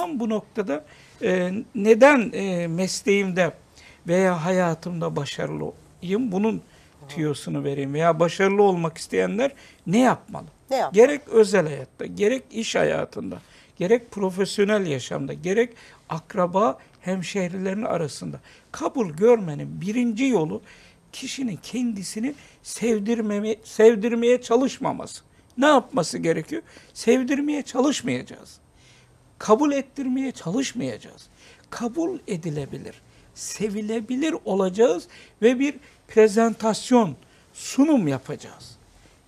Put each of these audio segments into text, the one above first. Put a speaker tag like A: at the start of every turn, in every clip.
A: Tam bu noktada e, neden e, mesleğimde veya hayatımda başarılıyım bunun tüyosunu vereyim veya başarılı olmak isteyenler ne yapmalı?
B: Ne yap?
A: Gerek özel hayatta, gerek iş hayatında, gerek profesyonel yaşamda, gerek akraba hemşehrilerin arasında kabul görmenin birinci yolu kişinin kendisini sevdirmeme, sevdirmeye çalışmaması. Ne yapması gerekiyor? Sevdirmeye çalışmayacağız. Kabul ettirmeye çalışmayacağız. Kabul edilebilir, sevilebilir olacağız ve bir prezentasyon, sunum yapacağız.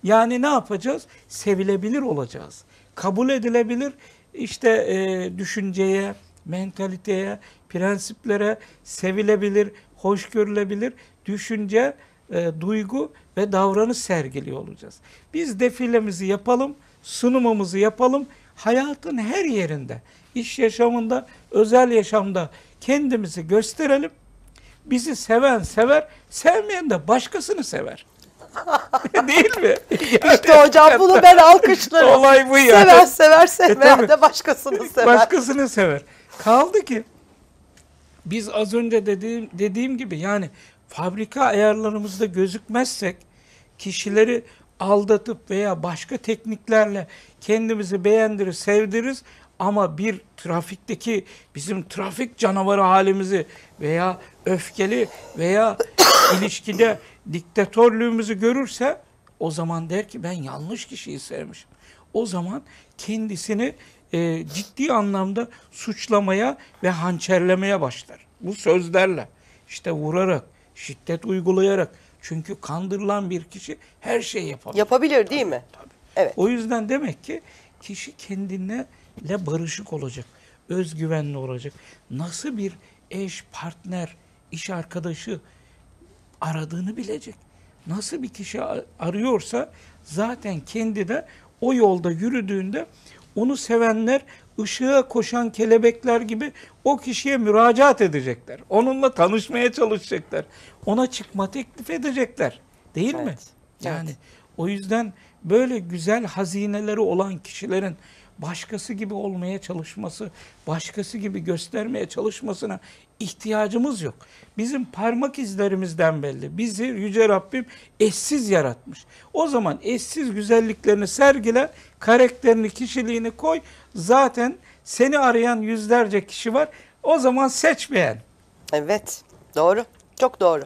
A: Yani ne yapacağız? Sevilebilir olacağız. Kabul edilebilir işte e, düşünceye, mentaliteye, prensiplere sevilebilir, hoş görülebilir düşünce, e, duygu ve davranış sergiliyor olacağız. Biz defilemizi yapalım, sunumumuzu yapalım. Hayatın her yerinde, iş yaşamında, özel yaşamda kendimizi gösterelim. Bizi seven sever, sevmeyen de başkasını sever. Değil mi?
B: İşte hocam bunu ben alkışlarım.
A: Olay bu yani.
B: Sever sever sevmeyen
A: tabii.
B: de başkasını sever.
A: Başkasını sever. Kaldı ki biz az önce dediğim dediğim gibi yani fabrika ayarlarımızda gözükmezsek kişileri aldatıp veya başka tekniklerle kendimizi beğendirir, sevdiririz ama bir trafikteki bizim trafik canavarı halimizi veya öfkeli veya ilişkide diktatörlüğümüzü görürse o zaman der ki ben yanlış kişiyi sevmişim. O zaman kendisini e, ciddi anlamda suçlamaya ve hançerlemeye başlar. Bu sözlerle işte vurarak, şiddet uygulayarak. Çünkü kandırılan bir kişi her şeyi yapabilir.
B: Yapabilir değil mi? Evet.
A: O yüzden demek ki kişi kendine barışık olacak, özgüvenli olacak. Nasıl bir eş, partner, iş arkadaşı aradığını bilecek. Nasıl bir kişi arıyorsa zaten kendi de o yolda yürüdüğünde onu sevenler ışığa koşan kelebekler gibi o kişiye müracaat edecekler. Onunla tanışmaya çalışacaklar. Ona çıkma teklif edecekler. Değil mi?
B: Evet,
A: Yani
B: evet.
A: o yüzden böyle güzel hazineleri olan kişilerin başkası gibi olmaya çalışması, başkası gibi göstermeye çalışmasına ihtiyacımız yok. Bizim parmak izlerimizden belli. Bizi Yüce Rabbim eşsiz yaratmış. O zaman eşsiz güzelliklerini sergile, karakterini, kişiliğini koy. Zaten seni arayan yüzlerce kişi var. O zaman seç beğen.
B: Evet. Doğru. Çok doğru.